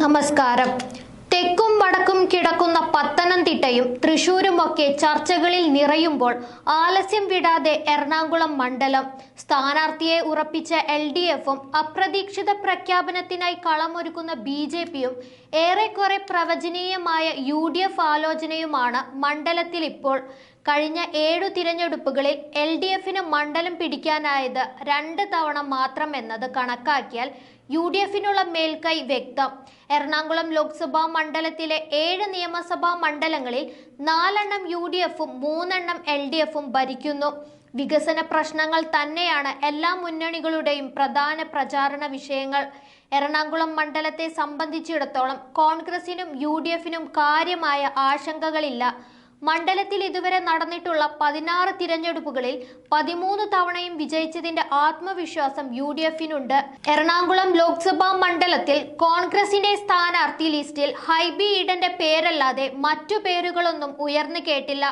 നമസ്കാരം. തെക്കും വടക്കും കിടക്കുന്ന പത്തനംതിട്ടയും തൃശൂരുമൊക്കെ ചർച്ചകളിൽ നിറയുമ്പോൾ ആലസ്യം വിടാതെ എറണാകുളം മണ്ഡലം സ്ഥാനാർത്ഥിയെ ഉറപ്പിച്ച എൽ ഡി എഫും അപ്രതീക്ഷിത പ്രഖ്യാപനത്തിനായി കളമൊരുക്കുന്ന ബി ജെ പിയും ഏറെക്കുറെ പ്രവചനീയമായ യു ഡി എഫ് ആലോചനയുമാണ് മണ്ഡലത്തിൽ ഇപ്പോൾ കഴിഞ്ഞ ഏഴു തിരഞ്ഞെടുപ്പുകളിൽ എൽ ഡി എഫിന് മണ്ഡലം പിടിക്കാനായത് രണ്ട് തവണ മാത്രം എന്നത് കണക്കാക്കിയാൽ യു ഡി എഫിനുള്ള മേൽക്കൈ വ്യക്തം. എറണാകുളം ലോക്സഭാ മണ്ഡലത്തിലെ ഏഴ് നിയമസഭാ മണ്ഡലങ്ങളിൽ നാലെണ്ണം യു ഡി എഫും മൂന്നെണ്ണം എൽ ഡി എഫും ഭരിക്കുന്നു. വികസന പ്രശ്നങ്ങൾ തന്നെയാണ് എല്ലാ മുന്നണികളുടെയും പ്രധാന പ്രചാരണ വിഷയങ്ങൾ. എറണാകുളം മണ്ഡലത്തെ സംബന്ധിച്ചിടത്തോളം കോൺഗ്രസിനും യു കാര്യമായ ആശങ്കകളില്ല. മണ്ഡലത്തിൽ ഇതുവരെ നടന്നിട്ടുള്ള പതിനാറ് തിരഞ്ഞെടുപ്പുകളിൽ പതിമൂന്ന് തവണയും വിജയിച്ചതിന്റെ ആത്മവിശ്വാസം യു ഡി എഫിനുണ്ട് എറണാകുളം ലോക്സഭാ മണ്ഡലത്തിൽ കോൺഗ്രസിന്റെ സ്ഥാനാർത്ഥി ലിസ്റ്റിൽ ഹൈബി ഈഡന്റെ പേരല്ലാതെ മറ്റു പേരുകളൊന്നും ഉയർന്നു കേട്ടില്ല.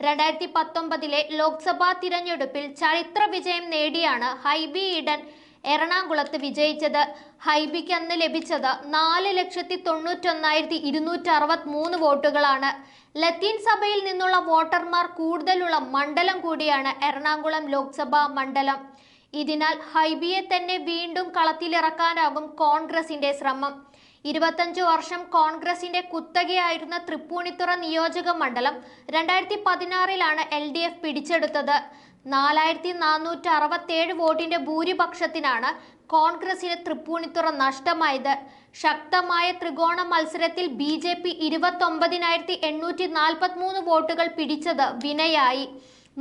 രണ്ടായിരത്തി പത്തൊമ്പതിലെ ലോക്സഭാ തിരഞ്ഞെടുപ്പിൽ ചരിത്ര വിജയം നേടിയാണ് ഹൈബി ഈഡൻ എറണാകുളത്ത് വിജയിച്ചത് ഹൈബിക്ക് അന്ന് ലഭിച്ചത് നാല് ലക്ഷത്തി തൊണ്ണൂറ്റൊന്നായിരത്തി ഇരുന്നൂറ്റി അറുപത്തി മൂന്ന് വോട്ടുകളാണ്. ലത്തീൻ സഭയിൽ നിന്നുള്ള വോട്ടർമാർ കൂടുതലുള്ള മണ്ഡലം കൂടിയാണ് എറണാകുളം ലോക്സഭാ മണ്ഡലം. ഇതിനാൽ ഹൈബിയെ തന്നെ വീണ്ടും കളത്തിലിറക്കാനാകും കോൺഗ്രസിന്റെ ശ്രമം. ഇരുപത്തഞ്ചു വർഷം കോൺഗ്രസിന്റെ കുത്തകയായിരുന്ന തൃപ്പൂണിത്തുറ നിയോജക മണ്ഡലം രണ്ടായിരത്തി പതിനാറിലാണ് എൽ ഡി എഫ് പിടിച്ചെടുത്തത്. നാലായിരത്തി നാനൂറ്റി അറുപത്തേഴ് വോട്ടിന്റെ ഭൂരിപക്ഷത്തിനാണ് കോൺഗ്രസിന് തൃപ്പൂണിത്തുറ നഷ്ടമായത്. ശക്തമായ ത്രികോണ മത്സരത്തിൽ ബി ജെ പി ഇരുപത്തൊമ്പതിനായിരത്തി എണ്ണൂറ്റി നാൽപ്പത്തി മൂന്ന് വോട്ടുകൾ പിടിച്ചത് വിനയായി.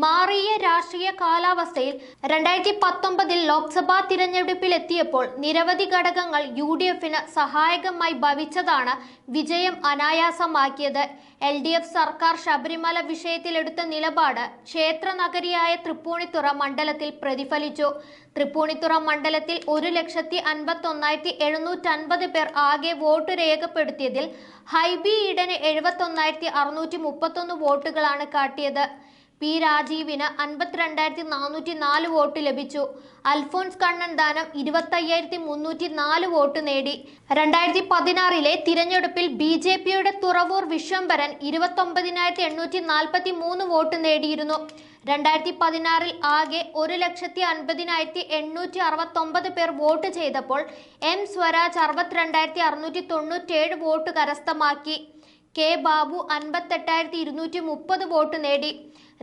മാറിയ രാഷ്ട്രീയ കാലാവസ്ഥയിൽ രണ്ടായിരത്തി പത്തൊമ്പതിൽ ലോക്സഭാ തിരഞ്ഞെടുപ്പിൽ എത്തിയപ്പോൾ നിരവധി ഘടകങ്ങൾ യു ഡി എഫിന് സഹായകമായി ഭവിച്ചതാണ് വിജയം അനായാസമാക്കിയത്. എൽ ഡി എഫ് സർക്കാർ ശബരിമല വിഷയത്തിലെടുത്ത നിലപാട് ക്ഷേത്ര നഗരിയായ തൃപ്പൂണിത്തുറ മണ്ഡലത്തിൽ പ്രതിഫലിച്ചു. തൃപ്പൂണിത്തുറ മണ്ഡലത്തിൽ ഒരു ലക്ഷത്തി അൻപത്തി ഒന്നായിരത്തി എഴുന്നൂറ്റി അൻപത് പേർ ആകെ വോട്ട് രേഖപ്പെടുത്തിയതിൽ ഹൈബി ഈഡന് എഴുപത്തി ഒന്നായിരത്തി അറുന്നൂറ്റി മുപ്പത്തൊന്ന് വോട്ടുകളാണ് കാട്ടിയത്. പി രാജീവിന് അൻപത്തിരണ്ടായിരത്തി നാനൂറ്റി നാല് വോട്ട് ലഭിച്ചു. അൽഫോൺസ് കണ്ണൻ ദാനം ഇരുപത്തയ്യായിരത്തി മുന്നൂറ്റി നാല് വോട്ട് നേടി. രണ്ടായിരത്തി പതിനാറിലെ തിരഞ്ഞെടുപ്പിൽ ബി ജെ പിയുടെ തുറവൂർ വിശ്വംഭരൻ ഇരുപത്തൊമ്പതിനായിരത്തി എണ്ണൂറ്റി നാൽപ്പത്തി മൂന്ന് വോട്ട് നേടിയിരുന്നു. രണ്ടായിരത്തി പതിനാറിൽ ആകെ ഒരു ലക്ഷത്തി അൻപതിനായിരത്തി എണ്ണൂറ്റി അറുപത്തൊമ്പത് പേർ വോട്ട് ചെയ്തപ്പോൾ എം സ്വരാജ് അറുപത്തിരണ്ടായിരത്തി അറുന്നൂറ്റി തൊണ്ണൂറ്റേഴ് വോട്ട് കരസ്ഥമാക്കി. കെ ബാബു അൻപത്തെട്ടായിരത്തി ഇരുന്നൂറ്റി മുപ്പത് വോട്ട് നേടി.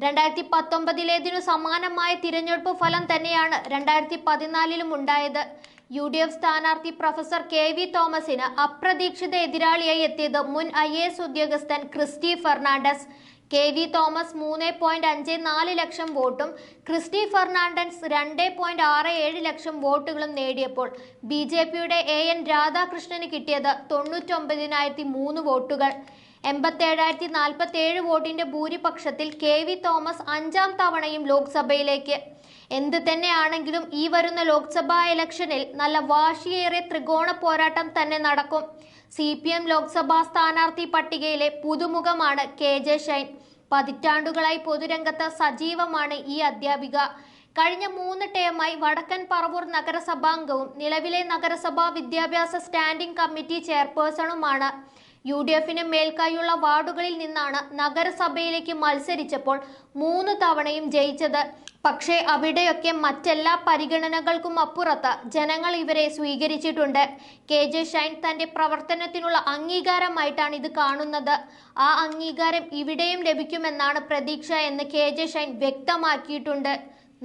രണ്ടായിരത്തി പത്തൊമ്പതിലേതിനു സമാനമായ തിരഞ്ഞെടുപ്പ് ഫലം തന്നെയാണ് രണ്ടായിരത്തി പതിനാലിലും ഉണ്ടായത്. യു ഡി എഫ് സ്ഥാനാർത്ഥി പ്രൊഫസർ കെ വി തോമസിന് അപ്രതീക്ഷിത എതിരാളിയായി എത്തിയത് മുൻ ഐ എ എസ് ഉദ്യോഗസ്ഥൻ ക്രിസ്റ്റി ഫെർണാണ്ടസ്. കെ വി തോമസ് മൂന്ന് പോയിന്റ് അഞ്ച് നാല് ലക്ഷം വോട്ടും ക്രിസ്റ്റി ഫെർണാണ്ടസ് രണ്ട് പോയിന്റ് ആറ് ഏഴ് ലക്ഷം വോട്ടുകളും നേടിയപ്പോൾ ബി ജെ പിയുടെ എ എൻ രാധാകൃഷ്ണന് കിട്ടിയത് തൊണ്ണൂറ്റൊമ്പതിനായിരത്തി മൂന്ന് വോട്ടുകൾ. എൺപത്തേഴായിരത്തി നാൽപ്പത്തി ഏഴ് വോട്ടിന്റെ ഭൂരിപക്ഷത്തിൽ കെ വി തോമസ് അഞ്ചാം തവണയും ലോക്സഭയിലേക്ക്. എന്ത് തന്നെയാണെങ്കിലും ഈ വരുന്ന ലോക്സഭാ ഇലക്ഷനിൽ നല്ല വാശിയേറെ ത്രികോണ പോരാട്ടം തന്നെ നടക്കും. സി പി എം ലോക്സഭാ സ്ഥാനാർത്ഥി പട്ടികയിലെ പുതുമുഖമാണ് കെ ജെ ഷൈൻ പതിറ്റാണ്ടുകളായി പൊതുരംഗത്ത് സജീവമാണ് ഈ അധ്യാപിക. കഴിഞ്ഞ മൂന്ന് ടേമായി വടക്കൻ പറവൂർ നഗരസഭാംഗവും നിലവിലെ നഗരസഭാ വിദ്യാഭ്യാസ സ്റ്റാൻഡിംഗ് കമ്മിറ്റി ചെയർപേഴ്സണുമാണ്. യു ഡി എഫിന് മേൽക്കായുള്ള വാർഡുകളിൽ നിന്നാണ് നഗരസഭയിലേക്ക് മത്സരിച്ചപ്പോൾ മൂന്ന് തവണയും ജയിച്ചത്. പക്ഷേ അവിടെയൊക്കെ മറ്റെല്ലാ പരിഗണനകൾക്കും അപ്പുറത്ത് ജനങ്ങൾ ഇവരെ സ്വീകരിച്ചിട്ടുണ്ട്. കെ ജെ ഷൈൻ തന്റെ പ്രവർത്തനത്തിനുള്ള അംഗീകാരമായിട്ടാണ് ഇത് കാണുന്നത്. ആ അംഗീകാരം ഇവിടെയും ലഭിക്കുമെന്നാണ് പ്രതീക്ഷ എന്ന് കെ ജെ ഷൈൻ വ്യക്തമാക്കിയിട്ടുണ്ട്.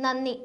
നന്ദി.